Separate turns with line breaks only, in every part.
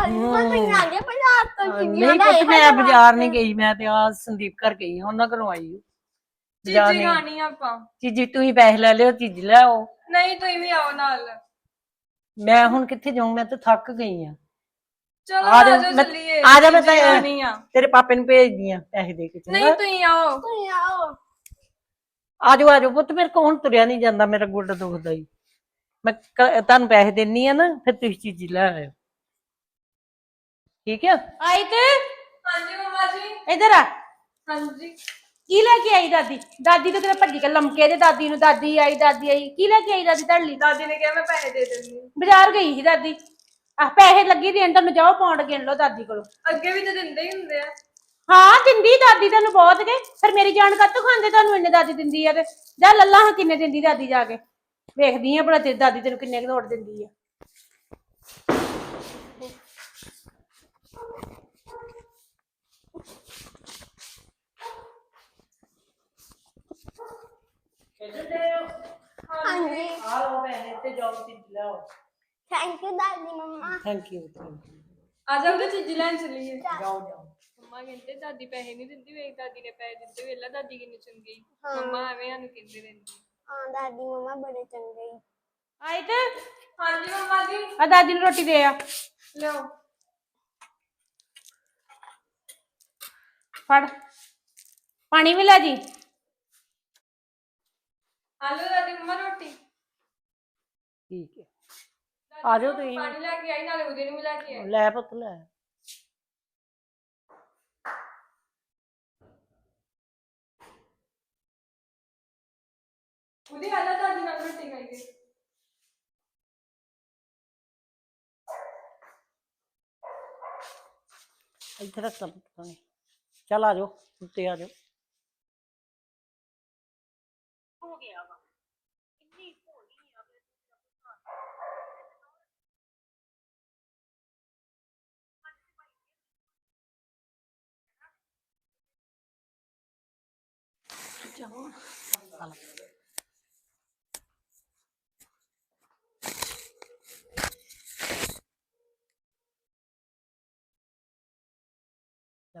ਦਾਦੀ ਮੰਮਾ ਮੈਂ ਆ ਗਿਆ ਬਾਜ਼ਾਰ ਤੋਂ ਚੀਜ਼ੀਆਂ
ਨਹੀਂ
ਲੈ
ਪੁੱਤ ਮੈਂ ਬਾਜ਼ਾਰ ਨਹੀਂ ਗਈ ਮੈਂ ਤੇ ਆ ਸੰਦੀਪ ਘਰ ਗਈ ਹਾਂ, ਉਹਨਾਂ ਘਰੋਂ ਆਈ ਹਾਂ। ਬਾਜ਼ਾਰ
ਚੀਜ਼ੀ
ਨਹੀਂ।
ਖਾਣੀ ਆਪਾਂ।
ਚੀਜੀ ਤੁਸੀਂ ਪੈਸੇ ਲੈ ਲਿਓ ਚੀਜ਼ ਲੈ ਆਓ।
ਨਹੀਂ ਤੁਸੀਂ ਵੀ ਆਓ ਨਾਲ।
ਮੈਂ ਹੁਣ ਕਿੱਥੇ ਜਾਊਂ ਮੈਂ ਤਾਂ ਥੱਕ ਗਈ ਆ
ਚਲੋ
ਆ
ਆ
ਜਾ,
ਜਾਓ
ਮੈਂ-
ਚੱਲੀਏ
ਆ ਜਾ ਮੈਂ ਤਾਂ-
ਚੀਜ਼ੀ ਖਾਣੀ ਆ।
ਤੇਰੇ ਪਾਪੇ ਨੂੰ ਭੇਜਦੀ ਆ ਪੈਸੇ ਦੇ ਕੇ
ਨਹੀਂ
ਚੰਗਾ
ਤੁਸੀਂ ਆਓ।
ਤੁਸੀਂ ਆਓ।
ਆਜੋ ਆਜੋ ਪੁੱਤ ਮੇਰੇ ਕੋਲ ਹੁਣ ਤੁਰਿਆ ਨਹੀਂ ਜਾਂਦਾ ਮੇਰਾ ਗੁੱਡ ਦੁਖਦਾ ਹੀ। ਮੈਂ ਕ- ਤੁਹਾਨੂੰ ਪੈਸੇ ਦੇਣੀ ਆ ਨਾ ਫਿਰ ਤੁਸੀਂ ਚੀਜ਼ੀ ਲੈ ਆਇਓ। ਠੀਕ ਆ?
ਆਈ ਤੇ?
ਹਾਂਜੀ ਮਮਾ ਜੀ।
ਇਧਰ ਆ।
ਹਾਂਜੀ।
ਕੀ ਲੈ ਕੇ ਆਈ ਦਾਦੀ? ਦਾਦੀ ਤੇ ਤੇਰੇ ਭੱਜੀ ਕੇ ਲਮਕੇ ਦੇ ਦਾਦੀ ਨੂੰ ਦਾਦੀ ਆਈ ਦਾਦੀ ਆਈ। ਕੀ ਲੈ ਕੇ ਆਈ ਦਾਦੀ ਤੁਹਾਡੇ ਲਈ?
ਦਾਦੀ ਨੇ ਕਿਹਾ ਮੈਂ ਪੈਸੇ ਦੇ ਦਿੰਦੀ
ਬਾਜ਼ਾਰ ਗਈ ਸੀ ਦਾਦੀ। ਆ ਪੈਸੇ ਲੱਗੀ ਦੇਣ ਤੁਹਾਨੂੰ ਜਾਓ ਪੌਂਡ ਗਿਣ ਲਓ ਦਾਦੀ ਕੋਲੋਂ।
ਅੱਗੇ ਵੀ ਤਾਂ ਦਿੰਦੇ ਹੀ ਹੁੰਦੇ ਆ।
ਹਾਂ ਦਿੰਦੀ ਦਾਦੀ ਤੈਨੂੰ ਬਹੁਤ ਕੇ। ਫਿਰ ਮੇਰੀ ਜਾਨ ਕਾਤੋਂ ਖਾਂਦੇ ਤੁਹਾਨੂੰ ਇੰਨੇ ਦਾਦੀ ਦਿੰਦੀ ਆ ਤੇ? ਜਾ ਲੱਲਾ ਹਾਂ ਕਿੰਨੇ ਦਿੰਦੀ ਦਾਦੀ ਜਾ ਕੇ। ਵੇਖਦੀ ਆ ਭਲਾ ਤੇਰੀ ਦਾਦੀ ਤੈਨੂੰ ਕਿੰਨੇ ਕੁ ਨੋਟ ਦਿੰਦੀ ਆ।
ਹਾਂਜੀ।
ਆ ਲਓ ਪੈਸੇ ਤੇ ਜਾਓ ਚੀਜ਼ ਲੈ ਆਓ
ਥੈਂਕ ਯੂ ਦਾਦੀ ਮੰਮਾ।
ਥੈਂਕ ਯੂ ਥੈਂਕ ਯੂ
ਆ ਜਾਓ ਤੇ ਚੀਜ਼ੀ ਲੈਣ ਚੱਲੀਏ।
ਜਾਓ ਜਾਓ।
ਮੰਮਾ ਕਹਿੰਦੇ ਦਾਦੀ ਪੈਸੇ ਨਹੀਂ ਦਿੰਦੀ ਵੇਖ ਦਾਦੀ ਨੇ ਪੈਸੇ ਦਿੱਤੇ ਵੇਲਾ ਦਾਦੀ ਕਿੰਨੀ ਚੰਗੀ।
ਹਾਂ।
ਮੰਮਾ ਐਵੇਂ ਸਾਨੂੰ ਕਹਿੰਦੇ ਰਹਿੰਦੀ।
ਹਾਂ ਦਾਦੀ ਮੰਮਾ ਬੜੇ ਚੰਗੇ। ਈ।
ਆਈ ਤੇ।
ਹਾਂਜੀ ਮੰਮਾ ਜੀ।
ਆ ਦਾਦੀ ਨੂੰ ਰੋਟੀ ਦੇ ਆ।
ਲਿਓ
ਫੜ। ਪਾਣੀ ਵੀ ਲੈ ਜੀ।
ਆਲੂ ਦਾਦੀ ਮੰਮਾ ਰੋਟੀ
ਠੀਕ ਹੈ
ਦਾਦੀ
ਆ ਜਾਓ
ਨੂੰ
ਤੁਸੀਂ।
ਪਾਣੀ ਲੈ ਕੇ ਆਈ ਨਾਲੇ ਉਹਦੇ ਨੂੰ ਵੀ ਲੈ ਕੇ ਆਈ
ਲੈ ਪੁੱਤ ਲੈ
ਉਹਦੀ ਹਾਲਤ ਦਾਦੀ ਨਾਲ ਰੋਟੀ ਖਾਈਏ
ਇੱਥੇ ਰੱਖ ਲਾ ਪੁੱਤ ਪਾਣੀ ਚੱਲ ਆ ਜਾਓ ਉੱਤੇ ਆ ਜਾਓ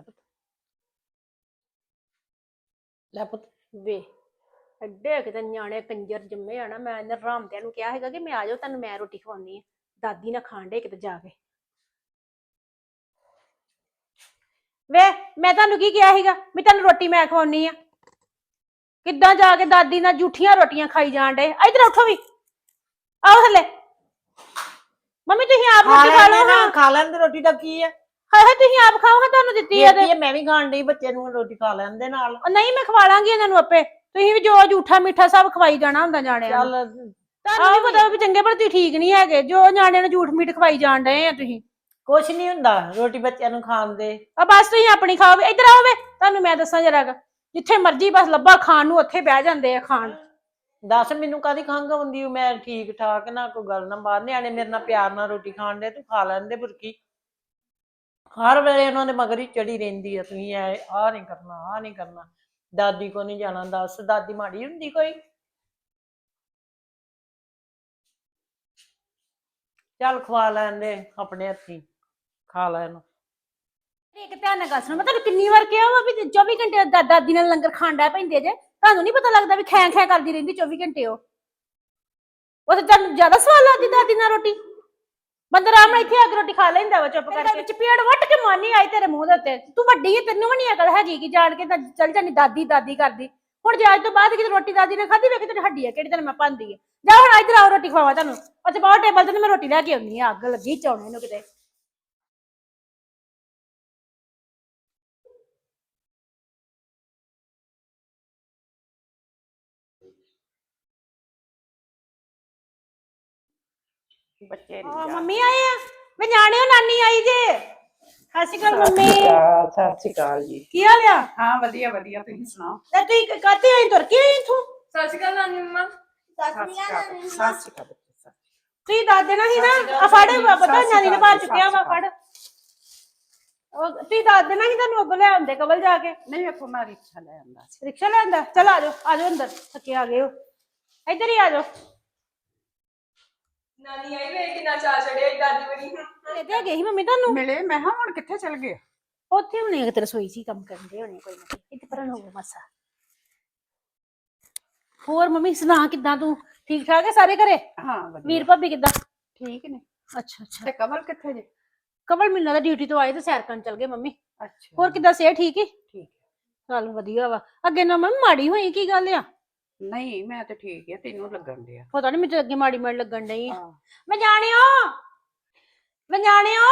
ਲੈ ਪੁੱਤ ਲੈ ਪੁੱਤ
ਵੇ ਐਡੇ ਕਿਤੇ ਨਿਆਣੇ ਕੰਜਰ ਜੰਮੇ ਆ ਨਾ ਮੈਂ ਇਹਨਾਂ ਰਾਮਦਿਆਂ ਨੂੰ ਕਿਹਾ ਹੈਗਾ ਕਿ ਮੈਂ ਆ ਜਾਓ ਤੁਹਾਨੂੰ ਮੈਂ ਰੋਟੀ ਖਵਾਉਣੀ ਆ। ਦਾਦੀ ਨਾ ਖਾਣ ਡੇ ਕਿਤੇ ਜਾ ਕੇ। ਵੇ ਮੈਂ ਤੁਹਾਨੂੰ ਕੀ ਕਿਹਾ ਸੀਗਾ? ਵੀ ਤੁਹਾਨੂੰ ਰੋਟੀ ਮੈਂ ਖਵਾਉਣੀ ਆ। ਕਿੱਦਾਂ ਜਾ ਕੇ ਦਾਦੀ ਨਾਲ ਝੂਠੀਆਂ ਰੋਟੀਆਂ ਖਾਈ ਜਾਣ ਡੇ ਇਧਰ ਉੱਠੋ ਵੀ। ਆਓ ਥੱਲੇ। ਮੰਮੀ ਤੁਸੀਂ ਆਪ ਰੋਟੀ ਖਾ ਲਓ ਹਾਂ।
ਖਾ ਲੈਣ ਦੇ ਰੋਟੀ ਦਾ ਕੀ ਹੈ
ਹਾਏ ਹਾਏ ਤੁਸੀਂ ਆਪ ਖਾਓ ਹਾਂ ਤੁਹਾਨੂੰ ਦਿੱਤੀ ਆ ਤੇ।
ਇਹ ਮੈਂ ਵੀ ਖਾਣ ਡਈ ਬੱਚੇ ਨੂੰ ਰੋਟੀ ਖਾ ਲੈਣ ਦੇ ਨਾਲ।
ਉਹ ਨਹੀਂ ਮੈਂ ਖਵਾ ਲਾਂਗੀ ਇਹਨਾਂ ਨੂੰ ਆਪੇ। ਤੁਸੀਂ ਵੀ ਜੋ ਝੂਠਾ ਮਿੱਠਾ ਸਭ ਖਵਾਈ ਜਾਣਾ ਹੁੰਦਾ ਜਾਣਿਆਂ ਨੂੰ।
ਚੱਲ
ਤੁਹਾਨੂੰ ਵੀ ਪਤਾ ਵੀ ਚੰਗੇ ਪਰ ਤੁਸੀਂ ਠੀਕ ਨਹੀਂ ਹੈਗੇ। ਜੋ ਨਿਆਣਿਆਂ ਨੂੰ ਝੂਠ ਮੀਠ ਖਵਾਈ ਜਾਣ ਡਏ ਆ ਤੁਸੀਂ।
ਕੁਛ ਨਹੀਂ ਹੁੰਦਾ ਰੋਟੀ ਬੱਚਿਆਂ ਨੂੰ ਖਾਣ ਦੇ।
ਆ ਬਸ ਤੁਸੀਂ ਆਪਣੀ ਖਾਓ ਵੀ ਇੱਧਰ ਆਓ ਵੇ। ਤੁਹਾਨੂੰ ਮੈਂ ਦੱਸਾਂ ਜਰਾ। ਜਿੱਥੇ ਮਰਜ਼ੀ ਬਸ ਲੱਭਾ ਖਾਣ ਨੂੰ ਉੱਥੇ ਬਹਿ ਜਾਂਦੇ ਆ ਖਾਣ।
ਦੱਸ ਮੈਨੂੰ ਕਾਦੀ ਖੰਘ ਆਉਂਦੀ ਓ, ਮੈਂ ਠੀਕ ਠਾਕ ਨਾ ਕੋਈ ਗੱਲ ਨਾ ਬਾਹਰ ਨਿਆਣੇ ਮੇਰੇ ਨਾਲ ਪਿਆਰ ਨਾਲ ਰੋਟੀ ਖਾਣ ਦੇ ਤੂੰ ਖਾ ਲੈਂਦੇ ਬੁਰਕੀ। ਹਰ ਵੇਲੇ ਉਹਨਾਂ ਦੇ ਮਗਰ ਹੀ ਚੜੀ ਰਹਿੰਦੀ ਆ, ਤੁਸੀਂ ਐ ਆ ਨਹੀਂ ਕਰਨਾ ਆ ਨਹੀਂ ਕਰਨਾ। ਦਾਦੀ ਕੋ ਨਹੀਂ ਜਾਣਾ ਦੱਸ, ਦਾਦੀ ਮਾੜੀ ਹੁੰਦੀ ਕੋਈ? ਚੱਲ ਖਵਾ ਲੈਂਦੇ ਆਪਣੇ ਹੱਥੀ, ਖਾ ਲੈਣ।
ਇੱਕ ਧਿਆਨ ਨਾਲ ਗੱਲ ਸੁਣੋ, ਮੈਂ ਤੁਹਾਨੂੰ ਕਿੰਨੀ ਵਾਰ ਕਿਹਾ ਵਾ ਵੀ 24 ਘੰਟੇ ਦਾ- ਦਾਦੀ ਨਾਲ ਲੰਗਰ ਖਾਂਡਾ ਪੈਂਦੇ ਜੇ, ਤੁਹਾਨੂੰ ਨਹੀਂ ਪਤਾ ਲੱਗਦਾ ਵੀ ਖੈਂ ਖੈਂ ਕਰਦੀ ਰਹਿੰਦੀ 24 ਘੰਟੇ ਉਹ। ਉਹ ਤੇ ਤੁਹਾਨੂੰ ਜ਼ਿਆਦਾ ਸਵਾਦ ਲੱਗਦੀ ਦਾਦੀ ਨਾਲ ਰੋਟੀ। ਬੰਦਾ ਆਰਾਮ ਨਾਲ ਇੱਥੇ ਆ ਕੇ ਰੋਟੀ ਖਾ ਲੈਂਦਾ ਵਾ ਚੁੱਪ ਕਰਕੇ। ਵਿੱਚ ਪੇੜ ਵੱਟ ਕੇ ਮਾਨੀ ਆਈ ਤੇਰੇ ਮੂੰਹ ਦੇ ਉੱਤੇ। ਤੂੰ ਵੱਡੀ ਹੈ ਤੈਨੂੰ ਵੀ ਨਹੀਂ ਅਕਲ ਹੈਗੀ ਕਿ ਜਾਣ ਕੇ ਤਾਂ ਚੱਲ ਜਾਨੀ ਦਾਦੀ ਦਾਦੀ ਕਰਦੀ। ਹੁਣ ਜੇ ਅੱਜ ਤੋਂ ਬਾਅਦ ਕਿਤੇ ਰੋਟੀ ਦਾਦੀ ਨੇ ਖਾਧੀ ਵੇਖ ਤੇਰੀ ਹੱਡੀ ਆ ਕਿਹੜੀ ਤੈਨੂੰ ਮੈਂ ਪਾਉਂਦੀ ਆ। ਜਾ ਹੁਣ ਇੱਧਰ ਆਓ ਰੋਟੀ ਖਵਾਵਾਂ ਤੁਹਾਨੂੰ। ਉੱਥੇ ਬਹੁਤ ਟੇਬਲ ਤੇ ਮੈਂ ਰੋਟੀ ਲੈ ਕੇ ਆਉਣੀ ਆ। ਅੱਗ ਲੱਗੀ ਚੌਣੇ ਨੂੰ ਕਿਤੇ।
ਬੱਚੇ
ਆ ਮੰਮੀ ਆਏ ਆ ਮੈਂ ਜਾਣਿਓ ਨਾਨੀ ਆਈ ਜੇ ਸਤਿ ਸ਼੍ਰੀ ਅਕਾਲ ਮੰਮੀ
ਸਤਿ ਸ਼੍ਰੀ ਅਕਾਲ ਜੀ
ਕੀ ਹਾਲ ਆ
ਹਾਂ ਵਧੀਆ ਵਧੀਆ ਤੁਸੀਂ ਸੁਣਾਓ
ਤੇ ਤੁਸੀਂ ਕਾਤੇ ਆਈ ਤੁਰ ਕੇ ਆਈ ਇਥੋਂ
ਸਤਿ ਸ਼੍ਰੀ ਅਕਾਲ ਨਾਨੀ ਮੰਮਾ
ਸਤਿ
ਸਤਿ
ਸ਼੍ਰੀ
ਸ਼੍ਰੀ
ਅਕਾਲ
ਅਕਾਲ
ਨਾਨੀ
ਸਤਿ
ਮੰਮਾ
ਸ਼੍ਰੀ ਅਕਾਲ ਬੱਚੇ, ਸਤਿ ਸ਼੍ਰੀ
ਤੁਸੀਂ ਦੱਸ ਦੇਣਾ ਸੀ ਨਾ
ਸਤਿ
ਆ ਫੜ
ਸ਼੍ਰੀ ਅਕਾਲ,
ਪਤਾ
ਸਤਿ
ਨਾਨੀ ਨੇ ਬਾਹਰ
ਸ਼੍ਰੀ
ਚੁੱਕਿਆ ਵਾ
ਅਕਾਲ।
ਫੜ ਉਹ ਤੁਸੀਂ ਦੱਸ ਦੇਣਾ ਸੀ ਤੁਹਾਨੂੰ ਅੱਗੋਂ ਲੈ ਆਉਂਦੇ ਕਬਲ ਜਾ ਕੇ
ਅਕਾਲ। ਨਹੀਂ ਵੇਖੋ ਮੈਂ ਰਿਕਸ਼ਾ ਲੈ ਆਂਦਾ ਸੀ
ਰਿਕਸ਼ਾ ਲੈਂਦਾ ਚਲ ਆ ਜਾਓ ਆ ਜਾਓ ਅੰਦਰ ਥੱਕੇ ਆ ਗਏ ਹੋ ਇੱਧਰ ਹੀ ਆ ਜਾਓ
ਨਾਨੀ ਆਈ ਵੇ ਕਿੰਨਾ ਚਾਹ ਚੜਿਆ ਈ ਦਾਦੀ ਬਣੀ
ਇਹ ਤੇ ਗਈ ਮੰਮੀ ਤੁਹਾਨੂੰ।
ਮਿਲੇ? ਮੈਂ ਹਾਂ ਹੁਣ ਕਿੱਥੇ ਚਲ ਗਏ?
ਉੱਥੇ ਹੁਣੇ ਕਿਤੇ ਰਸੋਈ 'ਚ ਹੀ ਕੰਮ ਕਰਦੇ ਹੋਣੇ ਕੋਈ ਨਾ ਕੋਈ। ਇੱਥੇ ਪਰਨ ਹੋਊਗਾ ਮਸਾ ਹੋਰ ਮੰਮੀ ਸੁਣਾ ਕਿੱਦਾਂ ਤੂੰ? ਠੀਕ ਠਾਕ ਹੈ ਸਾਰੇ ਘਰੇ?
ਹਾਂ
ਵੀਰ ਭਾਬੀ ਕਿੱਦਾਂ?
ਠੀਕ ਨੇ।
ਅੱਛਾ ਅੱਛਾ।
ਤੇ ਕਮਲ ਕਿੱਥੇ ਜੇ?
ਕਮਲ ਮੈਨੂੰ ਦਾ ਡਿਊਟੀ ਤੋਂ ਆਏ ਤੇ ਸੈਰ ਕਰਨ ਚਲ ਗਏ ਮੰਮੀ।
ਅੱਛਾ।
ਹੋਰ ਕਿੱਦਾਂ ਸਿਹਤ ਠੀਕ ਹੈ
ਠੀਕ
ਚੱਲ ਵਧੀਆ ਵਾ। ਅੱਗੇ ਨਾ ਮੰਮੀ ਮਾੜੀ ਹੋਈ ਕੀ ਗੱਲ ਆ?
ਨਹੀਂ ਮੈਂ ਤੇ ਠੀਕ ਆ ਤੈਨੂੰ ਲੱਗਣ ਡਿਆ।
ਪਤਾ ਨਹੀਂ ਮੈਨੂੰ ਅੱਗੇ ਮਾੜੀ ਮਾੜੀ ਲੱਗਣ ਡਈ। ਆ।
ਹਾਂ।
ਮੈਂ ਜਾਣਿਓ ਮੈਂ ਜਾਣਿਓ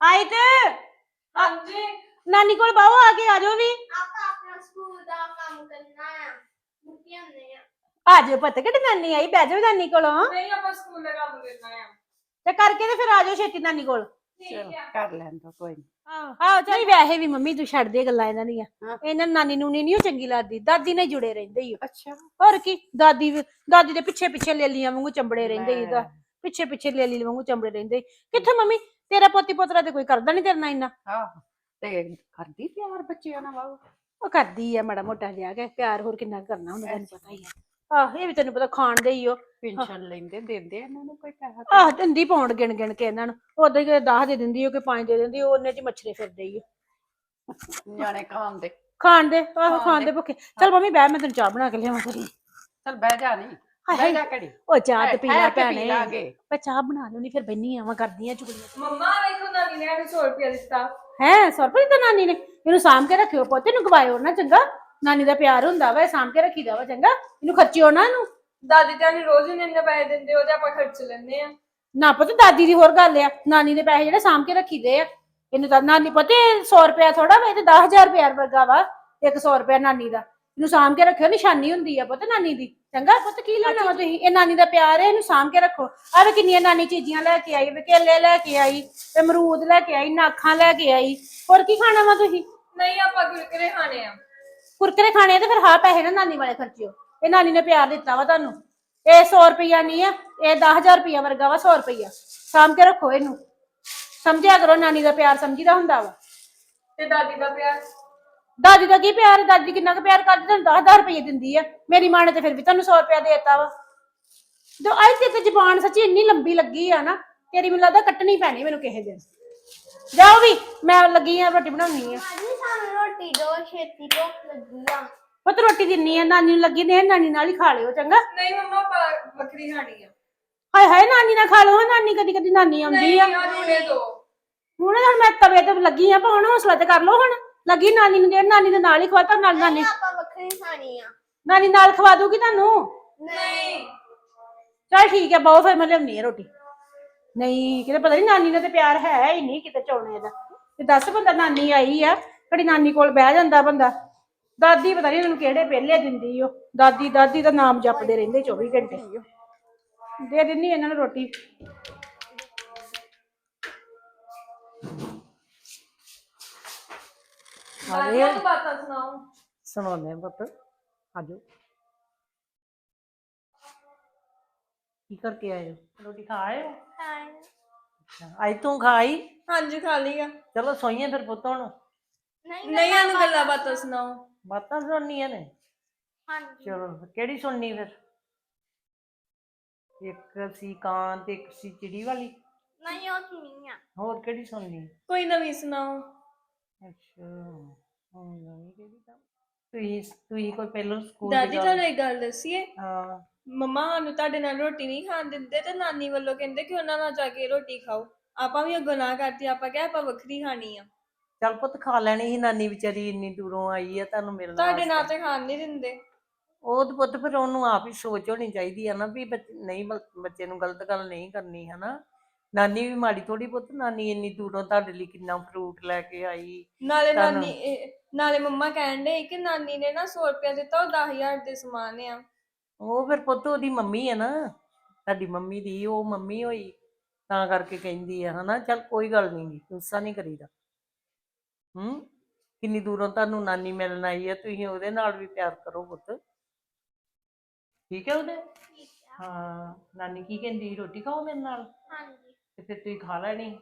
ਆਈ ਤੇ!
ਹਾਂਜੀ।
ਨਾਨੀ ਕੋਲ ਬਾਹੋ ਆ ਕੇ ਆ ਜਾਓ ਵੀ।
ਆਪਾਂ ਆਪਣਾ ਸਕੂਲ ਦਾ ਕੰਮ ਕਰਨਾ ਆ। ਮੁੱਕੀ ਆ।
ਆ ਜਾਓ ਪਤਾ ਕਿਹੜੀ ਨਾਨੀ ਆਈ? ਬਹਿ ਜਾਓ ਨਾਨੀ ਕੋਲੋਂ।
ਨਹੀਂ ਆਪਾਂ ਸਕੂਲ ਦਾ ਕੰਮ ਕਰਨਾ ਆ।
ਤੇ ਕਰਕੇ ਤੇ ਫਿਰ ਆ ਜਾਓ ਛੇਤੀ ਨਾਨੀ ਕੋਲ।
ਚਲ ਕਰ ਲੈਣ ਦੋ ਕੋਈ ਨੀ।
ਆਹ ਚੱਲ। ਵੈਸੇ ਵੀ ਮੰਮੀ ਤੂੰ ਛੱਡ ਦੇ ਗੱਲਾਂ ਇਹਨਾਂ ਦੀਆਂ।
ਹਾਂ।
ਇਹਨਾਂ ਨੂੰ ਨਾਨੀ ਨੂੰ ਨਹੀਂ ਉਹ ਚੰਗੀ ਲੱਗਦੀ ਦਾਦੀ ਨਾਲ ਜੁੜੇ ਰਹਿੰਦੇ ਹੀ
ਅੱਛਾ।
ਹੋਰ ਕੀ ਦਾਦੀ ਵੀ- ਦਾਦੀ ਦੇ ਪਿੱਛੇ ਪਿੱਛੇ ਲੇਲੀਆਂ ਵਾਂਗੂ ਚੰਬੜੇ ਰਹਿੰਦੇ ਹੀ
ਲੈ।
ਪਿੱਛੇ ਪਿੱਛੇ ਲੇਲੀ ਵਾਂਗੂ ਚੰਬੜੇ ਰਹਿੰਦੇ। ਕਿੱਥੇ ਮੰਮੀ ਤੇਰਾ ਪੋਤੀ ਪੋਤਰਾ ਤੇ ਕੋਈ ਕਰਦਾ ਨਹੀਂ ਤੇਰੇ ਨਾਲ ਇੰਨਾ?
ਆਹ ਤੇ ਕਰਦੀ ਪਿਆਰ ਬੱਚਿਆਂ ਨਾਲ ਬਾਬੂ
ਉਹ ਕਰਦੀ ਆ ਮਾੜਾ ਮੋਟਾ ਜਿਹਾ ਕਿ ਪਿਆਰ ਹੋਰ ਕਿੰਨਾ ਕੁ ਕਰਨਾ ਹੁੰਦਾ ਤੈਨੂੰ ਪਤਾ ਹੀ ਆ। ਆਹ ਇਹ ਵੀ ਤੈਨੂੰ ਪਤਾ ਖਾਣ ਦੇ ਹੀ ਉਹ।
ਪੈਨਸ਼ਨ ਲੈਂਦੇ ਦਿੰਦੇ ਇਹਨਾਂ ਨੂੰ ਕੋਈ ਪੈਸਾ
ਆਹ ਦਿੰਦੀ ਪਾਉਣ ਗਿਣ ਗਿਣ ਕੇ ਇਹਨਾਂ ਨੂੰ। ਉਦੋਂ ਹੀ 10 ਦੇ ਦਿੰਦੀ ਉਹ ਕਿ 5 ਦੇ ਦਿੰਦੀ ਉਹ ਉਹਨੇ ਚ ਹੀ ਮੱਛਰੇ ਫਿਰਦੇ ਹੀ
ਨਿਆਣੇ ਖਾਣ ਦੇ।
ਖਾਣ ਦੇ ਆਹੋ
ਖਾਣ ਦੇ।
ਭੁੱਖੇ। ਚਲ ਮੰਮੀ ਬਹਿ ਮੈਂ ਤੈਨੂੰ ਚਾਹ ਬਣਾ ਕੇ ਲਿਆਵਾਂ ਤੇਰੀ
ਚਲ ਬਹਿ ਜਾ ਨਹੀਂ ਬਹਿ ਜਾ ਘੜੀ।
ਉਹ ਚਾਹ ਤੇ ਪੀ ਲੈ
ਠਹਿਰ ਕੇ
ਭੈਣੇ। ਮੈਂ ਚਾਹ ਬਣਾ ਲੂੰਗੀ ਫਿਰ ਬੈਣੀ ਆਵਾਂ ਕਰਦੀਆਂ ਚੁਗਲੀਆਂ।
ਮੰਮਾ ਵੇਖੋ ਨਾਨੀ ਨੇ ਸਾਨੂੰ 100 ਰੁਪਇਆ ਦਿੱਤਾ।
ਹੈ ਸਰਪ੍ਰੀਤ ਤਾਂ ਨਾਨੀ ਨੇ? ਇਹਨੂੰ ਸਾਂਭ ਕੇ ਰੱਖਿਓ ਪੁੱਤ ਨੂੰ ਗਵਾਇਓ ਨਾ ਚੰਗਾ। ਨਾਨੀ ਦਾ ਪਿਆਰ ਹੁੰਦਾ ਵਾ ਇਹ ਸਾਂਭ ਕੇ ਰੱਖੀਦਾ ਵਾ ਚੰਗਾ? ਇਹਨੂੰ ਖਰਚਿਓ ਨਾ ਇਹਨੂੰ।
ਦਾਦੀ ਤਾਂ ਰੋਜ਼ ਇੰਨੇ ਇੰਨੇ ਪੈਸੇ ਦਿੰਦੇ ਉਹਦੇ ਆਪਾਂ ਖਰਚ ਲੈਂਦੇ ਆ।
ਨਾ ਪੁੱਤ ਦਾਦੀ ਦੀ ਹੋਰ ਗੱਲ ਆ। ਨਾਨੀ ਦੇ ਪੈਸੇ ਜਿਹੜੇ ਸਾਂਭ ਕੇ ਰੱਖੀਦੇ ਆ। ਇਹਨੂੰ ਤਾਂ ਨਾਨੀ ਪੁੱਤ 100 ਰੁਪਇਆ ਥੋੜਾ ਵਾ ਇਹ ਤੇ 10000 ਰੁਪਇਆ ਵਰਗਾ ਵਾ 100 ਰੁਪਇਆ ਨਾਨੀ ਦਾ। ਇਹਨੂੰ ਸਾਂਭ ਕੇ ਰੱਖਿਓ ਨਿਸ਼ਾਨੀ ਹੁੰਦੀ ਆ ਪੁੱਤ ਨਾਨੀ ਦੀ। ਚੰਗਾ ਪੁੱਤ ਕੀ ਲੈਣਾ ਵਾ ਤੁਸੀਂ? ਇਹ ਨਾਨੀ ਦਾ ਪਿਆਰ ਹੈ ਇਹਨੂੰ ਸਾਂਭ ਕੇ ਰੱਖੋ। ਆਹ ਵੇ ਕਿੰਨੀਆਂ ਨਾਨੀ ਚੀਜ਼ੀਆਂ ਲੈ ਕੇ ਆਈ ਵਕੇਲੇ ਲੈ ਕੇ ਆਈ ਤੇ ਅਮਰੂਦ ਲੈ ਕੇ ਆਈ ਨਾਖਾਂ ਲੈ ਕੇ ਆਈ। ਹੋਰ ਕੀ ਖਾਣਾ ਵਾ ਤੁਸੀਂ?
ਨਹੀਂ ਆਪਾਂ ਕੁਰਕਰੇ ਖਾਣੇ ਆ।
ਕੁਰਕਰੇ ਖਾਣੇ ਆ ਤੇ ਫਿਰ ਹਾਂ ਪੈਸੇ ਨਾ ਨਾਨੀ ਵਾਲੇ ਖਰਚਿਓ। ਇਹ ਨਾਨੀ ਨੇ ਪਿਆਰ ਦਿੱਤਾ ਵਾ ਤੁਹਾਨੂੰ। ਇਹ 100 ਰੁਪਈਆ ਨਹੀਂ ਆ ਇਹ 10000 ਰੁਪਈਆ ਵਰਗਾ ਵਾ 100 ਰੁਪਈਆ। ਸਾਂਭ ਕੇ ਰੱਖੋ ਇਹਨੂੰ। ਸਮਝਿਆ ਕਰੋ ਨਾਨੀ ਦਾ ਪਿਆਰ ਸਮਝੀਦਾ ਹੁੰਦਾ ਵਾ।
ਤੇ ਦਾਦੀ ਦਾ ਪਿਆਰ?
ਦਾਦੀ ਦਾ ਕੀ ਪਿਆਰ ਹੈ? ਦਾਦੀ ਕਿੰਨਾ ਕੁ ਪਿਆਰ ਕਰਦੀ ਤੁਹਾਨੂੰ 10000 ਰੁਪਏ ਦਿੰਦੀ ਆ। ਮੇਰੀ ਮਾਂ ਨੇ ਤੇ ਫਿਰ ਵੀ ਤੁਹਾਨੂੰ 100 ਰੁਪਇਆ ਦੇਤਾ ਵਾ। ਜੋ ਅੱਜ ਤੇ ਤੇ ਜ਼ਬਾਨ ਸੱਚੀ ਇੰਨੀ ਲੰਬੀ ਲੱਗੀ ਆ ਨਾ ਤੇਰੀ ਮੈਨੂੰ ਲੱਗਦਾ ਕੱਟਣੀ ਪੈਣੀ ਮੈਨੂੰ ਕਿਸੇ ਦਿਨ। ਜਾਓ ਵੀ ਮੈਂ ਲੱਗੀ ਆ ਰੋਟੀ ਬਣਾਉਣੀ ਆ।
ਸਾਨੂੰ ਰੋਟੀ ਦੋ ਛੇਤੀ ਭੁੱਖ ਲੱਗੀ ਆ।
ਪੁੱਤ ਰੋਟੀ ਦਿੰਨੀ ਆ ਨਾਨੀ ਨੂੰ ਲੱਗੀ ਨੇ ਨਾਨੀ ਨਾਲ ਹੀ ਖਾ ਲਿਓ ਚੰਗਾ।
ਨਹੀਂ ਮੰਮਾ ਵੱਖਰੀ ਖਾਣੀ ਆ।
ਹਾਏ ਹਾਏ ਨਾਨੀ ਨਾਲ ਖਾ ਲਓ ਨਾਨੀ ਕਦੀ ਕਦੀ ਨਾਨੀ ਆਉਂਦੀ
ਨਹੀਂ
ਆ।
ਆ ਦੋ।
ਹੁਣ ਹੁਣ ਮੈਂ ਤਵੇ ਤੇ ਲੱਗੀ ਆ ਪਾਉਣ ਹੌਸਲਾ ਤੇ ਕਰ ਲਓ ਹੁਣ। ਲੱਗੀ ਨਾਨੀ ਨੂੰ ਦੇ ਨਾਨੀ ਦੇ ਨਾਲ ਹੀ ਖਵਾਤਾ ਨਾਲ ਨਾਨੀ
ਨਹੀਂ ਆਪਾਂ ਵੱਖਰੀ ਖਾਣੀ ਆ।
ਨਾਨੀ ਨਾਲ ਖਵਾ ਦੂਗੀ ਤੁਹਾਨੂੰ?
ਨਹੀਂ।
ਚਲ ਠੀਕ ਹੈ ਬਹੁਤ ਫਿਰ ਮੈਂ ਲਿਆਉਣੀ ਆ ਰੋਟੀ। ਨਹੀਂ ਕਿਤੇ ਪਤਾ ਨਹੀਂ ਨਾਨੀ ਨਾਲ ਤੇ ਪਿਆਰ ਹੈ ਹੀ ਨਹੀਂ ਕਿਤੇ ਚੌਣੇ ਦਾ। ਤੇ ਦੱਸ ਬੰਦਾ ਨਾਨੀ ਆਈ ਆ ਕੜੀ ਨਾਨੀ ਕੋਲ ਬਹਿ ਜਾਂਦਾ ਬੰਦਾ। ਦਾਦੀ ਪਤਾ ਨਹੀਂ ਉਹਨੂੰ ਕਿਹੜੇ ਪਹਿਲੇ ਦਿੰਦੀ ਉਹ ਦਾਦੀ ਦਾਦੀ ਦਾ ਨਾਮ ਜਪਦੇ ਰਹਿੰਦੇ 24 ਘੰਟੇ। ਦੇ ਦਿੰਨੀ ਇਹਨਾਂ ਨੂੰ ਰੋਟੀ।
ਨੂੰ ਬਾਤਾਂ ਸੁਣਾਓ।
ਸੁਣਾਉਂਦੇ ਪੁੱਤ। ਆਜੋ ਕੀ ਕਰਕੇ ਆਏ ਹੋ? ਰੋਟੀ ਖਾ ਆਏ ਹੋ? ਅੱਛਾ ਅੱਜ ਤੂੰ ਖਾਈ?
ਹਾਂਜੀ ਖਾ ਲਈ ਆ।
ਚਲੋ ਸੋਈਏ ਫਿਰ ਪੁੱਤ ਹੁਣ।
ਨਹੀਂ
ਨਹੀਂ ਇਹਨੂੰ ਗੱਲਾਂ ਬਾਤਾਂ ਸੁਣਾਓ।
ਬਾਤਾਂ ਸੁਣਨੀਆਂ ਨੇ
ਹਾਂਜੀ।
ਚਲੋ ਕਿਹੜੀ ਸੁਣਨੀ ਫਿਰ? ਇੱਕ ਸੀ ਕਾਂ ਤੇ ਇੱਕ ਸੀ ਚਿੜੀ ਵਾਲੀ।
ਨਹੀਂ ਉਹ ਸੁਣੀ ਆ।
ਹੋਰ ਕਿਹੜੀ ਸੁਣਨੀ?
ਕੋਈ ਨਵੀਂ ਸੁਣਾਓ।
ਅੱਛਾ ਹੁਣ ਨਵੀਂ ਕਿਹੜੀ ਤਾਂ ਤੁਸੀਂ ਤੁਸੀਂ ਕੋਈ ਪਹਿਲਾਂ ਸਕੂਲ
ਦਾਦੀ ਤੁਹਾਨੂੰ ਇੱਕ ਗੱਲ ਦੱਸੀਏ?
ਹਾਂ।
ਮੰਮਾ ਸਾਨੂੰ ਤੁਹਾਡੇ ਨਾਲ ਰੋਟੀ ਨਹੀਂ ਖਾਣ ਦਿੰਦੇ ਤੇ ਨਾਨੀ ਵੱਲੋਂ ਕਹਿੰਦੇ ਕਿ ਉਹਨਾਂ ਨਾਲ ਜਾ ਕੇ ਰੋਟੀ ਖਾਓ। ਆਪਾਂ ਵੀ ਅੱਗੋਂ ਨਾ ਕਰਤੀ ਆਪਾਂ ਕਿਹਾ ਆਪਾਂ ਵੱਖਰੀ ਖਾਣੀ ਆ।
ਚੱਲ ਪੁੱਤ ਖਾ ਲੈਣੀ ਸੀ ਨਾਨੀ ਵਿਚਾਰੀ ਇੰਨੀ ਦੂਰੋਂ ਆਈ ਆ ਤੁਹਾਨੂੰ ਮਿਲਣ
ਤੁਹਾਡੇ ਨਾਲ। ਤੇ ਖਾਣ ਨਹੀਂ ਦਿੰਦੇ।
ਉਹ ਤੇ ਪੁੱਤ ਫਿਰ ਉਹਨੂੰ ਆਪ ਹੀ ਸੋਚ ਹੋਣੀ ਚਾਹੀਦੀ ਆ ਨਾ ਵੀ ਬੱਚ- ਨਹੀਂ ਬਲ- ਬੱਚੇ ਨੂੰ ਗਲਤ ਗੱਲ ਨਹੀਂ ਕਰਨੀ ਹਨਾ? ਨਾਨੀ ਵੀ ਮਾੜੀ ਥੋੜੀ ਪੁੱਤ ਨਾਨੀ ਇੰਨੀ ਦੂਰੋਂ ਤੁਹਾਡੇ ਲਈ ਕਿੰਨਾ ਫਰੂਟ ਲੈ ਕੇ ਆਈ।
ਨਾਲੇ
ਤੁਹਾਨੂੰ-
ਨਾਨੀ ਇਹ- ਨਾਲੇ ਮੰਮਾ ਕਹਿਣ ਦੇ ਕਿ ਨਾਨੀ ਨੇ ਨਾ 100 ਰੁਪਇਆ ਦਿੱਤਾ ਉਹ 10000 ਦੇ ਸਮਾਨ ਆ।
ਉਹ ਫਿਰ ਪੁੱਤ ਉਹਦੀ ਮੰਮੀ ਹੈ ਨਾ ਤੁਹਾਡੀ ਮੰਮੀ ਦੀ ਉਹ ਮੰਮੀ ਹੋਈ ਤਾਂ ਕਰਕੇ ਕਹਿੰਦੀ ਆ ਹਨਾ ਚੱਲ ਕੋਈ ਗੱਲ ਨਹੀਂ ਗੀ ਗੁੱਸਾ ਨਹੀਂ ਕਰੀਦਾ। ਹੂੰ ਕਿੰਨੀ ਦੂਰੋਂ ਤੁਹਾਨੂੰ ਨਾਨੀ ਮਿਲਣ ਆਈ ਆ ਤੁਸੀਂ ਉਹਦੇ ਨਾਲ ਵੀ ਪਿਆਰ ਕਰੋ ਪੁੱਤ। ਠੀਕ ਹੈ ਉਹਦੇ? ਹਾਂ ਨਾਨੀ ਕੀ ਕਹਿੰਦੀ ਰੋਟੀ ਖਾਓ ਮੇਰੇ ਨਾਲ?
ਹਾਂਜੀ।
ਤੇ ਫਿਰ ਤੁਸੀਂ ਖਾ ਲੈਣੀ?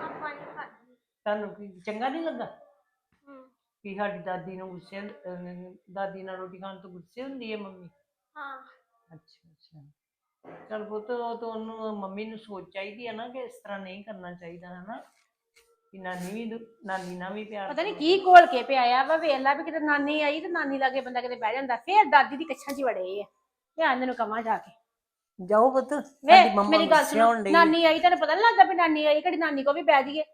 ਆਪਾਂ
ਤੁਹਾਨੂੰ ਕੀ ਚੰਗਾ ਨਹੀਂ ਲੱਗਾ?
ਹੂੰ।
ਕਿ ਸਾਡੀ ਦਾਦੀ ਨੂੰ ਗੁੱਸੇ ਦਾਦੀ ਨਾਲ ਰੋਟੀ ਖਾਣ ਤੋਂ ਗੁੱਸੇ ਹੁੰਦੀ ਹੈ ਮੰਮੀ?
ਹਾਂ।
ਅੱਛਾ ਅੱਛਾ। ਚਲ ਪੁੱਤ ਉਹ ਤਾਂ ਉਹਨੂੰ ਮੰਮੀ ਨੂੰ ਸੋਚ ਚਾਹੀਦੀ ਹੈ ਨਾ ਕਿ ਇਸ ਤਰ੍ਹਾਂ ਨਹੀਂ ਕਰਨਾ ਚਾਹੀਦਾ ਹੈ ਨਾ ਕਿ ਨਾਨੀ ਵੀ ਦੁ- ਨਾਨੀ ਨਾਲ ਵੀ ਪਿਆਰ
ਪਤਾ ਨਹੀਂ। ਕੀ ਘੋਲ ਕੇ ਪਿਆਇਆ ਵਾ ਵੇਖ ਲਾ ਵੀ ਕਿਤੇ ਨਾਨੀ ਆਈ ਤੇ ਨਾਨੀ ਲਾਗੇ ਬੰਦਾ ਕਿਤੇ ਬਹਿ ਜਾਂਦਾ ਫੇਰ ਦਾਦੀ ਦੀ ਕੱਛਾਂ 'ਚ ਹੀ ਵੜੇ ਆ। ਧਿਆਨ ਨੂੰ ਕਮਾ ਜਾ ਕੇ।
ਜਾਓ ਪੁੱਤ
ਵੇ
ਸਾਡੀ ਮੰਮਾ
ਮੇਰੀ ਗੱਲ ਸੁਣ
ਡਈ। ਹੈ।
ਨਾਨੀ ਆਈ ਤੈਨੂੰ ਪਤਾ ਨੀ ਲੱਗਦਾ ਵੀ ਨਾਨੀ ਆਈ ਕਿਹੜੀ ਨਾਨੀ ਕੋ ਵੀ ਬਹਿ ਜਾਈਏ।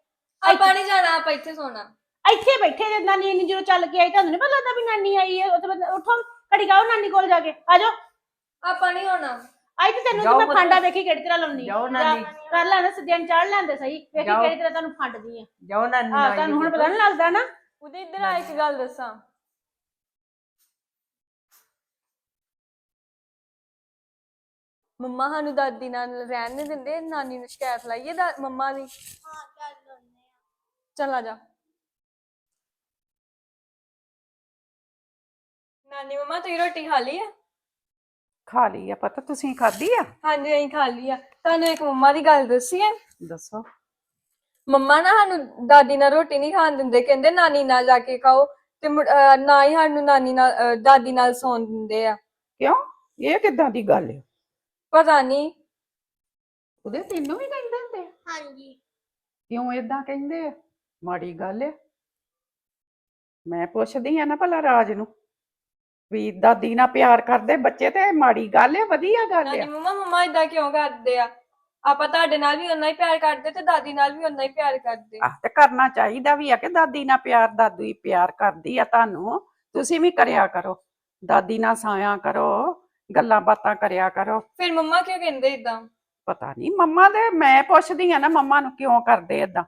ਆਪਾਂ ਨਹੀਂ ਜਾਣਾ ਆਪਾਂ ਇੱਥੇ ਸੋਣਾ।
ਇੱਥੇ ਬੈਠੇ ਜੇ ਨਾਨੀ ਇੰਨੀ ਜਦੋਂ ਚੱਲ ਕੇ ਆਈ ਤੁਹਾਨੂੰ ਨਹੀਂ ਪਤਾ ਲੱਗਦਾ ਵੀ ਨਾਨੀ ਆਈ ਹੈ ਉੱਥੇ ਬੰਦਾ- ਉੱਠੋ। ਘੜੀ ਗਾਓ ਨਾਨੀ ਕੋਲ ਜਾ ਕੇ। ਆ ਜਾਓ।
ਆਪਾਂ ਨਹੀਂ ਹੋਣਾ
ਆਈ ਤੇ ਤੈਨੂੰ
ਜਾਓ
ਤੇ ਮੈਂ
ਪੁੱਤ।
ਫਾਂਡਾ ਵੇਖੀ ਕਿਹੜੀ ਤਰ੍ਹਾਂ ਲਾਉਣੀ।
ਜਾਓ ਨਾਨੀ।
ਕਰ ਲੈਣਾ ਸਿੱਧਿਆਂ ਚੜ ਲੈਂਦੇ ਸਹੀ। ਵੇਖੀ
ਜਾਓ।
ਕਿਹੜੀ ਤਰ੍ਹਾਂ ਤੁਹਾਨੂੰ ਫੰਡਦੀ ਆ।
ਜਾਓ ਨਾਨੀ
ਆ
ਨਾਲ
ਤੁਹਾਨੂੰ ਹੁਣ ਪਤਾ ਨਹੀਂ ਲੱਗਦਾ ਨਾ।
ਉਹਦੇ ਇੱਧਰ ਆ ਇੱਕ ਗੱਲ ਦੱਸਾਂ। ਮੰਮਾ ਸਾਨੂੰ ਦਾਦੀ ਨਾਲ ਰਹਿਣ ਨਹੀਂ ਦਿੰਦੇ। ਨਾਨੀ ਨੂੰ ਸ਼ਿਕਾਇਤ ਲਾਈਏ ਦਾ ਮੰਮਾ ਦੀ।
ਹਾਂ ਕਰ ਲੈਂਦੇ ਆ।
ਚੱਲ ਆ ਜਾ। ਨਾਨੀ ਮੰਮਾ ਤੁਸੀਂ ਰੋਟੀ ਖਾ ਲਈ ਆ?
ਖਾ ਲਈ ਆ ਪਤਾ ਤੁਸੀਂ ਖਾਧੀ ਆ?
ਹਾਂਜੀ ਅਸੀਂ ਖਾ ਲਈ ਆ। ਤੁਹਾਨੂੰ ਇੱਕ ਮੰਮਾ ਦੀ ਗੱਲ ਦੱਸੀ ਹੈ
ਦੱਸੋ।
ਮੰਮਾ ਨਾ ਸਾਨੂੰ ਦਾਦੀ ਨਾਲ ਰੋਟੀ ਨਹੀਂ ਖਾਣ ਦਿੰਦੇ ਕਹਿੰਦੇ ਨਾਨੀ ਨਾਲ ਜਾ ਕੇ ਖਾਓ ਤੇ ਮੁੜ- ਅਹ ਨਾ ਹੀ ਸਾਨੂੰ ਨਾਨੀ ਨਾਲ ਅਹ ਦਾਦੀ ਨਾਲ ਸੌਣ ਦਿੰਦੇ ਆ।
ਕਿਉਂ? ਇਹ ਕਿੱਦਾਂ ਦੀ ਗੱਲ ਹੈ
ਪਤਾ ਨਹੀਂ।
ਉਹਦੇ ਤੈਨੂੰ ਵੀ ਕਹਿੰਦੇ ਹੁੰਦੇ ਆ?
ਹਾਂਜੀ।
ਕਿਉਂ ਇਦਾਂ ਕਹਿੰਦੇ ਆ? ਮਾੜੀ ਗੱਲ ਹੈ ਮੈਂ ਪੁੱਛਦੀ ਆ ਨਾ ਭਲਾ ਰਾਜ ਨੂੰ। ਵੀ ਦਾਦੀ ਨਾਲ ਪਿਆਰ ਕਰਦੇ ਬੱਚੇ ਤੇ ਇਹ ਮਾੜੀ ਗੱਲ ਹੈ ਵਧੀਆ ਗੱਲ
ਨਾਨੀ
ਹੈ
ਮੰਮਾ ਮੰਮਾ ਇਦਾਂ ਕਿਉਂ ਕਰਦੇ ਆ? ਆਪਾਂ ਤੁਹਾਡੇ ਨਾਲ ਵੀ ਓਨਾ ਹੀ ਪਿਆਰ ਕਰਦੇ ਤੇ ਦਾਦੀ ਨਾਲ ਵੀ ਓਨਾ ਹੀ ਪਿਆਰ ਕਰਦੇ।
ਆਹ ਤੇ ਕਰਨਾ ਚਾਹੀਦਾ ਵੀ ਆ ਕਿ ਦਾਦੀ ਨਾਲ ਪਿਆਰ ਦਾਦੂ ਹੀ ਪਿਆਰ ਕਰਦੀ ਆ ਤੁਹਾਨੂੰ। ਤੁਸੀਂ ਵੀ ਕਰਿਆ ਕਰੋ। ਦਾਦੀ ਨਾਲ ਸਾਇਆ ਕਰੋ ਗੱਲਾਂ ਬਾਤਾਂ ਕਰਿਆ ਕਰੋ।
ਫਿਰ ਮੰਮਾ ਕਿਉਂ ਕਹਿੰਦੇ ਇਦਾਂ
ਪਤਾ ਨਹੀਂ ਮੰਮਾ ਦੇ ਮੈਂ ਪੁੱਛਦੀ ਆ ਨਾ ਮੰਮਾ ਨੂੰ ਕਿਉਂ ਕਰਦੇ ਏਦਾਂ?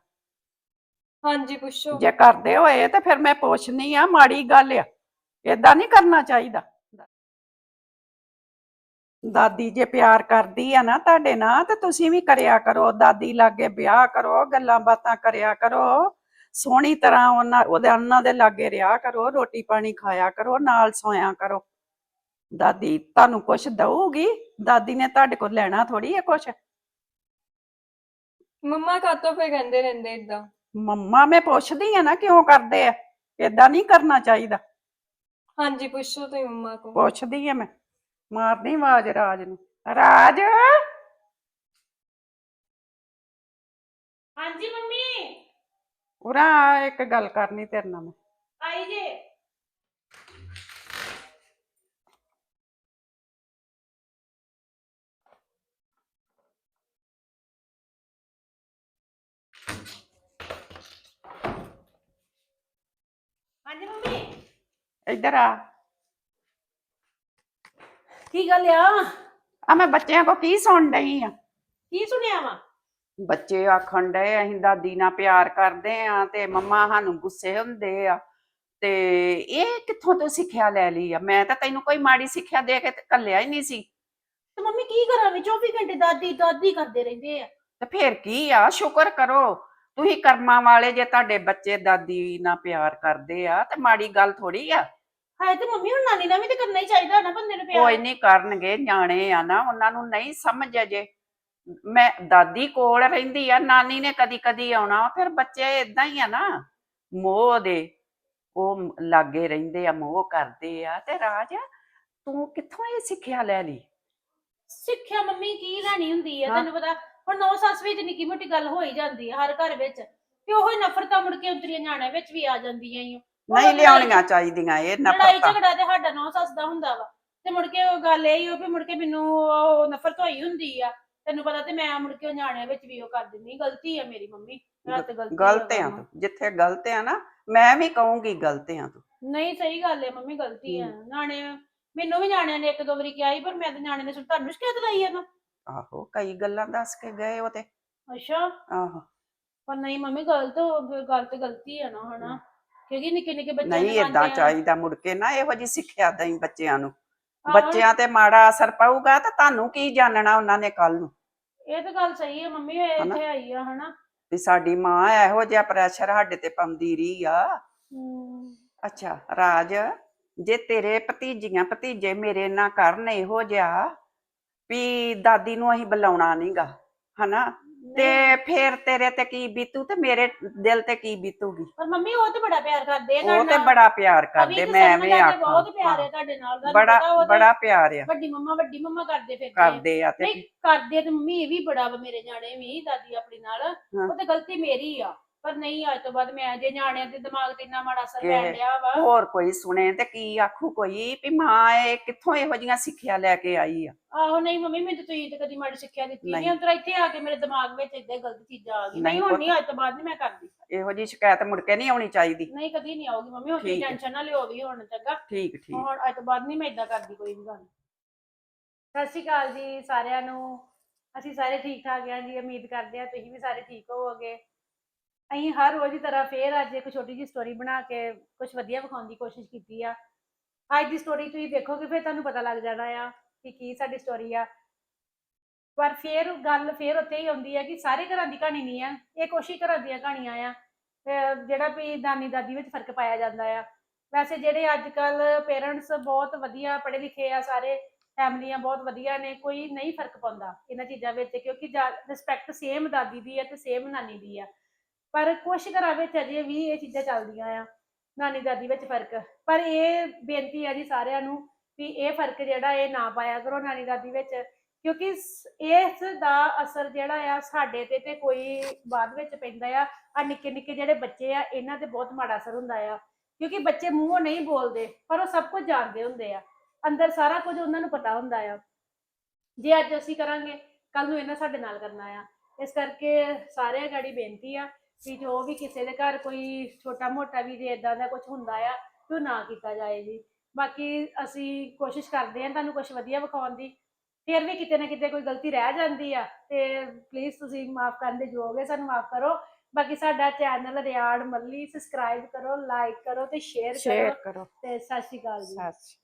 ਹਾਂਜੀ ਪੁੱਛੋ।
ਜੇ ਕਰਦੇ ਹੋਏ ਤੇ ਫਿਰ ਮੈਂ ਪੁੱਛਣੀ ਆ ਮਾੜੀ ਗੱਲ ਆ। ਏਦਾਂ ਨਹੀਂ ਕਰਨਾ ਚਾਹੀਦਾ। ਦਾਦੀ ਜੇ ਪਿਆਰ ਕਰਦੀ ਆ ਨਾ ਤੁਹਾਡੇ ਨਾਲ ਤੇ ਤੁਸੀਂ ਵੀ ਕਰਿਆ ਕਰੋ। ਦਾਦੀ ਲਾਗੇ ਵਿਆਹ ਕਰੋ ਗੱਲਾਂ ਬਾਤਾਂ ਕਰਿਆ ਕਰੋ। ਸੋਹਣੀ ਤਰ੍ਹਾਂ ਉਹਨਾਂ ਉਹਦੇ ਉਹਨਾਂ ਦੇ ਲਾਗੇ ਰਿਹਾ ਕਰੋ ਰੋਟੀ ਪਾਣੀ ਖਾਇਆ ਕਰੋ ਨਾਲ ਸੋਇਆ ਕਰੋ। ਦਾਦੀ ਤੁਹਾਨੂੰ ਕੁਛ ਦਊਗੀ? ਦਾਦੀ ਨੇ ਤੁਹਾਡੇ ਕੋਲ ਲੈਣਾ ਥੋੜੀ ਹੈ ਕੁਛ?
ਮੰਮਾ ਕਾਤੋਂ ਫਿਰ ਕਹਿੰਦੇ ਰਹਿੰਦੇ ਇਦਾਂ
ਮੰਮਾ ਮੈਂ ਪੁੱਛਦੀ ਆ ਨਾ ਕਿਉਂ ਕਰਦੇ ਆ? ਏਦਾਂ ਨਹੀਂ ਕਰਨਾ ਚਾਹੀਦਾ।
ਹਾਂਜੀ ਪੁੱਛੋ ਤੁਸੀਂ ਮੰਮਾ ਕੋ।
ਪੁੱਛਦੀ ਆ ਮੈਂ। ਮਾਰਦੀ ਆਵਾਜ਼ ਰਾਜ ਨੂੰ। ਰਾਜ!
ਹਾਂਜੀ ਮੰਮੀ।
ਉਰਾ ਆ, ਇੱਕ ਗੱਲ ਕਰਨੀ ਤੇਰੇ ਨਾਲ ਮੈਂ।
ਆਈ ਜੇ। ਹਾਂਜੀ ਮੰਮੀ।
ਇੱਧਰ ਆ।
ਕੀ ਗੱਲ ਆ?
ਆ ਮੈਂ ਬੱਚਿਆਂ ਕੋ ਕੀ ਸੁਣ ਡਈ ਆ?
ਕੀ ਸੁਣਿਆ ਵਾ?
ਬੱਚੇ ਆਖਣ ਡਏ ਅਸੀਂ ਦਾਦੀ ਨਾਲ ਪਿਆਰ ਕਰਦੇ ਆ ਤੇ ਮੰਮਾ ਸਾਨੂੰ ਗੁੱਸੇ ਹੁੰਦੇ ਆ। ਤੇ ਇਹ ਕਿੱਥੋਂ ਤੋਂ ਸਿੱਖਿਆ ਲੈ ਲਈ ਆ? ਮੈਂ ਤਾਂ ਤੈਨੂੰ ਕੋਈ ਮਾੜੀ ਸਿੱਖਿਆ ਦੇ ਕੇ ਤੇ ਕੱਲਿਆ ਹੀ ਨਹੀਂ ਸੀ।
ਤੇ ਮੰਮੀ ਕੀ ਕਰਾਂ ਵੀ 24 ਘੰਟੇ ਦਾਦੀ ਦਾਦੀ ਕਰਦੇ ਰਹਿੰਦੇ ਆ।
ਤੇ ਫੇਰ ਕੀ ਆ? ਸ਼ੁਕਰ ਕਰੋ। ਤੁਸੀਂ ਕਰਮਾਂ ਵਾਲੇ ਜੇ ਤੁਹਾਡੇ ਬੱਚੇ ਦਾਦੀ ਨਾਲ ਪਿਆਰ ਕਰਦੇ ਆ ਤੇ ਮਾੜੀ ਗੱਲ ਥੋੜੀ ਆ।
ਹਾਏ ਤੇ ਮੰਮੀ ਹੁਣ ਨਾਨੀ ਨਾਲ ਵੀ ਤੇ ਕਰਨਾ ਹੀ ਚਾਹੀਦਾ ਨਾ ਬੰਦੇ ਨੂੰ
ਕੋਈ
ਪਿਆਰ
ਨਹੀਂ ਕਰਨਗੇ ਨਿਆਣੇ ਆ ਨਾ ਉਹਨਾਂ ਨੂੰ ਨਹੀਂ ਸਮਝ ਅਜੇ। ਮੈਂ ਦਾਦੀ ਕੋਲ ਰਹਿੰਦੀ ਆ ਨਾਨੀ ਨੇ ਕਦੀ ਕਦੀ ਆਉਣਾ ਫਿਰ ਬੱਚੇ ਇਦਾਂ ਹੀ ਆ ਨਾ। ਮੋਹ ਦੇ ਉਹ ਲਾਗੇ ਰਹਿੰਦੇ ਆ ਮੋਹ ਕਰਦੇ ਆ ਤੇ ਰਾਜ ਤੂੰ ਕਿੱਥੋਂ ਇਹ ਸਿੱਖਿਆ ਲੈ ਲਈ?
ਸਿੱਖਿਆ ਮੰਮੀ ਕੀ ਲੈਣੀ ਹੁੰਦੀ ਆ
ਹਾਂ।
ਤੈਨੂੰ ਪਤਾ ਹੁਣ ਨੌ ਸੱਸ ਵਿੱਚ ਨਿੱਕੀ ਮੋਟੀ ਗੱਲ ਹੋ ਹੀ ਜਾਂਦੀ ਆ ਹਰ ਘਰ ਵਿੱਚ ਤੇ ਉਹੀ ਨਫ਼ਰਤਾਂ ਮੁੜ ਕੇ ਉਤਰੀਆਂ ਨਿਆਣਿਆਂ ਵਿੱਚ ਵੀ ਆ ਜਾਂਦੀਆਂ। ਹੁਣ
ਨਹੀਂ ਲਿਆਉਣੀਆਂ ਚਾਹੀਦੀਆਂ ਇਹ
ਲੜਾਈ
ਨਫ਼ਰਤਾਂ
ਝਗੜਾ ਤੇ ਸਾਡਾ ਨੌ ਸੱਸ ਦਾ ਹੁੰਦਾ ਵਾ। ਤੇ ਮੁੜ ਕੇ ਉਹ ਗੱਲ ਇਹ ਹੀ ਉਹ ਵੀ ਮੁੜ ਕੇ ਮੈਨੂੰ ਉਹ ਨਫ਼ਰਤ ਹੋਈ ਹੁੰਦੀ ਆ। ਤੈਨੂੰ ਪਤਾ ਤੇ ਮੈਂ ਮੁੜ ਕੇ ਉਹ ਨਿਆਣਿਆਂ ਵਿੱਚ ਵੀ ਉਹ ਕਰ ਦਿੰਦੀ ਗਲਤੀ ਆ ਮੇਰੀ ਮੰਮੀ ਰਾਤ ਗਲਤੀ
ਗਲਤ ਆ ਤੂੰ। ਜਿੱਥੇ ਗਲਤ ਆ ਨਾ ਮੈਂ ਵੀ ਕਹੂੰਗੀ ਗਲਤ ਆ ਤੂੰ।
ਨਹੀਂ ਸਹੀ ਗੱਲ ਹੈ ਮੰਮੀ ਗਲਤੀ ਆ। ਨਿਆਣੇ ਮੈਨੂੰ ਵੀ ਨਿਆਣਿਆਂ ਨੇ ਇੱਕ ਦੋ ਵਾਰੀ ਕਿਹਾ ਸੀ ਪਰ ਮੈਂ ਤੇ ਨਿਆਣੇ ਨੇ ਸੁਣ ਤੁਹਾਨੂੰ ਸ਼ਿਕਾਇਤ ਲਾਈ ਆ ਨਾ।
ਆਹੋ ਕਈ ਗੱਲਾਂ ਦੱਸ ਕੇ ਗਏ ਉਹ ਤੇ।
ਅੱਛਾ?
ਆਹੋ।
ਪਰ ਨਹੀਂ ਮੰਮੀ ਗਲਤ ਹੋ- ਗੱਲ ਤੇ ਗਲਤੀ ਆ ਨਾ ਹਨਾ? ਕਿਉਂਕਿ ਨਿੱਕੇ ਨਿੱਕੇ ਬੱਚੇ
ਨਹੀਂ ਏਦਾਂ ਚਾਹੀਦਾ ਮੁੜ ਕੇ ਨਾ ਇਹੋ ਜੀ ਸਿੱਖਿਆ ਦਈ ਬੱਚਿਆਂ ਨੂੰ। ਬੱਚਿਆਂ ਤੇ ਮਾੜਾ ਅਸਰ ਪਊਗਾ ਤਾਂ ਤੁਹਾਨੂੰ ਕੀ ਜਾਣਨਾ ਉਹਨਾਂ ਨੇ ਕੱਲ ਨੂੰ?
ਇਹ ਤਾਂ ਗੱਲ ਸਹੀ ਹੈ ਮੰਮੀ? ਇੱਥੇ ਆਈ ਆ ਹਨਾ?
ਵੀ ਸਾਡੀ ਮਾਂ ਇਹੋ ਜਿਹਾ ਪ੍ਰੈਸ਼ਰ ਸਾਡੇ ਤੇ ਪਾਉਂਦੀ ਰਹੀ ਆ। ਅੱਛਾ ਰਾਜ ਜੇ ਤੇਰੇ ਭਤੀਜੀਆਂ ਭਤੀਜੇ ਮੇਰੇ ਨਾਲ ਕਰਨ ਇਹੋ ਜਿਹਾ ਵੀ ਦਾਦੀ ਨੂੰ ਅਸੀਂ ਬੁਲਾਉਣਾ ਨਹੀਂਗਾ ਹਨਾ? ਤੇ ਫੇਰ ਤੇਰੇ ਤੇ ਕੀ ਬੀਤੂ ਤੇ ਮੇਰੇ ਦਿਲ ਤੇ ਕੀ ਬੀਤੂਗੀ?
ਪਰ ਮੰਮੀ ਉਹ ਤੇ ਬੜਾ ਪਿਆਰ ਕਰਦੇ ਆ
ਉਹ ਤੇ। ਬੜਾ ਪਿਆਰ ਕਰਦੇ ਮੈਂ ਐਵੇਂ ਆਖਾਂ।
ਬਹੁਤ ਪਿਆਰ ਹੈ ਤੁਹਾਡੇ ਨਾਲ
ਬੜਾ ਬੜਾ ਪਿਆਰ ਆ।
ਵੱਡੀ ਮੰਮਾ ਵੱਡੀ ਮੰਮਾ ਕਰਦੇ ਫਿਰਦੇ ਆ।
ਕਰਦੇ ਆ ਤੇ
ਕਰਦੇ ਤੇ ਮੰਮੀ ਇਹ ਵੀ ਬੜਾ ਮੇਰੇ ਨਿਆਣੇ ਵੀ ਦਾਦੀ ਆਪਣੀ ਨਾਲ। ਉਹ ਤੇ ਗਲਤੀ ਮੇਰੀ ਆ। ਪਰ ਨਹੀਂ ਅੱਜ ਤੋਂ ਬਾਅਦ ਮੈਂ ਜੇ ਨਿਆਣਿਆਂ ਦੇ ਦਿਮਾਗ ਤੇ ਇੰਨਾ ਮਾੜਾ ਅਸਰ ਪੈਣ ਡਿਆ ਵਾ।
ਹੋਰ ਕੋਈ ਸੁਣੇ ਤੇ ਕੀ ਆਖੂ ਕੋਈ? ਵੀ ਮਾਂ ਇਹ ਕਿੱਥੋਂ ਇਹੋ ਜੀਆਂ ਸਿੱਖਿਆ ਲੈ ਕੇ ਆਈ ਆ?
ਆਹੋ ਨਹੀਂ ਮੰਮੀ ਮੈਨੂੰ ਤਾਂ ਤੁਸੀਂ ਤੇ ਕਦੀ ਮਾੜੀ ਸਿੱਖਿਆ ਦਿੱਤੀ ਨਹੀਂ। ਅੰਦਰ ਇੱਥੇ ਆ ਕੇ ਮੇਰੇ ਦਿਮਾਗ ਵਿੱਚ ਹੀ ਗਲਤ ਚੀਜ਼ਾਂ ਆ ਗਈਆਂ। ਨਹੀਂ ਹੁਣ। ਨਹੀਂ ਅੱਜ ਤੋਂ ਬਾਅਦ ਨਹੀਂ ਮੈਂ ਕਰਦੀ।
ਇਹੋ ਜੀ ਸ਼ਿਕਾਇਤ ਮੁੜ ਕੇ ਨਹੀਂ ਆਉਣੀ ਚਾਹੀਦੀ।
ਨਹੀਂ ਕਦੀ ਨਹੀਂ ਆਉਗੀ ਮੰਮੀ ਹੁਣ। ਟੈਨਸ਼ਨ ਨਾ ਲਿਓ ਵੀ ਹੁਣ ਚੰਗਾ?
ਠੀਕ ਠੀਕ।
ਹੁਣ ਅੱਜ ਤੋਂ ਬਾਅਦ ਨਹੀਂ ਮੈਂ ਇਦਾਂ ਕਰਦੀ ਕੋਈ ਵੀ ਗੱਲ। ਸਤਿ ਸ਼੍ਰੀ ਅਕਾਲ ਜੀ ਸਾਰਿਆਂ ਨੂੰ। ਅਸੀਂ ਸਾਰੇ ਠੀਕ ਠਾਕ ਹਾਂ ਜੀ ਉਮੀਦ ਕਰਦੇ ਹਾਂ ਤੁਸੀਂ ਵੀ ਸਾਰੇ ਠੀਕ ਹੋਵੋਗੇ। ਅਸੀਂ ਹਰ ਰੋਜ਼ ਦੀ ਤਰ੍ਹਾਂ ਫੇਰ ਅੱਜ ਇੱਕ ਛੋਟੀ ਜਿਹੀ ਸਟੋਰੀ ਬਣਾ ਕੇ ਕੁਝ ਵਧੀਆ ਵਿਖਾਉਣ ਦੀ ਕੋਸ਼ਿਸ਼ ਕੀਤੀ ਆ। ਅੱਜ ਦੀ ਸਟੋਰੀ ਤੁਸੀਂ ਦੇਖੋਗੇ ਫਿਰ ਤੁਹਾਨੂੰ ਪਤਾ ਲੱਗ ਜਾਣਾ ਆ ਕਿ ਕੀ ਸਾਡੀ ਸਟੋਰੀ ਆ। ਪਰ ਫੇਰ ਗੱਲ ਫੇਰ ਉੱਥੇ ਹੀ ਆਉਂਦੀ ਆ ਕਿ ਸਾਰੇ ਘਰਾਂ ਦੀ ਕਹਾਣੀ ਨਹੀਂ ਆ, ਇਹ ਕੁਛ ਹੀ ਘਰਾਂ ਦੀਆਂ ਕਹਾਣੀਆਂ ਆ। ਜਿਹੜਾ ਵੀ ਦਾਨੀ ਦਾਦੀ ਵਿੱਚ ਫ਼ਰਕ ਪਾਇਆ ਜਾਂਦਾ ਆ। ਵੈਸੇ ਜਿਹੜੇ ਅੱਜ ਕੱਲ ਪੇਰੈਂਟਸ ਬਹੁਤ ਵਧੀਆ ਪੜ੍ਹੇ ਲਿਖੇ ਆ, ਸਾਰੇ ਫੈਮਲੀਆਂ ਬਹੁਤ ਵਧੀਆ ਨੇ, ਕੋਈ ਨਹੀਂ ਫ਼ਰਕ ਪਾਉਂਦਾ ਇਹਨਾਂ ਚੀਜ਼ਾਂ ਵਿੱਚ, ਕਿਉਂਕਿ ਰਿਸਪੈਕਟ ਸੇਮ ਦਾਦੀ ਦੀ ਹੈ ਤੇ ਸੇਮ ਨਾਨੀ ਦੀ ਆ। ਪਰ ਕੁਛ ਘਰਾਂ ਵਿੱਚ ਅਜੇ ਵੀ ਇਹ ਚੀਜ਼ਾਂ ਚੱਲਦੀਆਂ ਆ, ਨਾਨੀ ਦਾਦੀ ਵਿੱਚ ਫ਼ਰਕ। ਪਰ ਇਹ ਬੇਨਤੀ ਹੈ ਜੀ ਸਾਰਿਆਂ ਨੂੰ ਵੀ ਇਹ ਫ਼ਰਕ ਜਿਹੜਾ ਇਹ ਨਾ ਪਾਇਆ ਕਰੋ ਨਾਨੀ ਦਾਦੀ ਵਿੱਚ, ਕਿਉਂਕਿ ਇਸ ਦਾ ਅਸਰ ਜਿਹੜਾ ਆ ਸਾਡੇ ਤੇ ਤੇ ਕੋਈ ਬਾਅਦ ਵਿੱਚ ਪੈਂਦਾ ਆ। ਆ ਨਿੱਕੇ ਨਿੱਕੇ ਜਿਹੜੇ ਬੱਚੇ ਆ, ਇਹਨਾਂ ਤੇ ਬਹੁਤ ਮਾੜਾ ਅਸਰ ਹੁੰਦਾ ਆ। ਕਿਉਂਕਿ ਬੱਚੇ ਮੂੰਹੋਂ ਨਹੀਂ ਬੋਲਦੇ, ਪਰ ਉਹ ਸਭ ਕੁਝ ਜਾਣਦੇ ਹੁੰਦੇ ਆ। ਅੰਦਰ ਸਾਰਾ ਕੁਝ ਉਹਨਾਂ ਨੂੰ ਪਤਾ ਹੁੰਦਾ ਆ। ਜੇ ਅੱਜ ਅਸੀਂ ਕਰਾਂਗੇ ਕੱਲ ਨੂੰ ਇਹਨਾਂ ਸਾਡੇ ਨਾਲ ਕਰਨਾ ਆ। ਇਸ ਕਰਕੇ ਸਾਰਿਆਂ ਗਾੜੀ ਬੇਨਤੀ ਆ ਵੀ ਜੋ ਵੀ ਕਿਸੇ ਦੇ ਘਰ ਕੋਈ ਛੋਟਾ ਮੋਟਾ ਵੀ ਜੇ ਇਦਾਂ ਦਾ ਕੁਝ ਹੁੰਦਾ ਆ ਤੇ ਉਹ ਨਾ ਕੀਤਾ ਜਾਏ ਜੀ। ਬਾਕੀ ਅਸੀਂ ਕੋਸ਼ਿਸ਼ ਕਰਦੇ ਹਾਂ ਤੁਹਾਨੂੰ ਕੁਝ ਵਧੀਆ ਵਿਖਾਉਣ ਦੀ। ਫਿਰ ਵੀ ਕਿਤੇ ਨਾ ਕਿਤੇ ਕੋਈ ਗਲਤੀ ਰਹਿ ਜਾਂਦੀ ਆ ਤੇ ਪਲੀਜ਼ ਤੁਸੀਂ ਮਾਫ ਕਰਨ ਦੇ ਯੋਗ ਹੈ ਸਾਨੂੰ ਮਾਫ ਕਰੋ। ਬਾਕੀ ਸਾਡਾ ਚੈਨਲ ਰਿਆੜ ਮੱਲੀ ਸਬਸਕ੍ਰਾਈਬ ਕਰੋ ਲਾਈਕ ਕਰੋ ਤੇ
ਸ਼ੇਅਰ
ਕਰੋ।
ਕਰੋ।
ਤੇ ਸਤਿ ਸ਼੍ਰੀ ਅਕਾਲ ਜੀ।
ਸਤਿ ਸ਼੍ਰੀ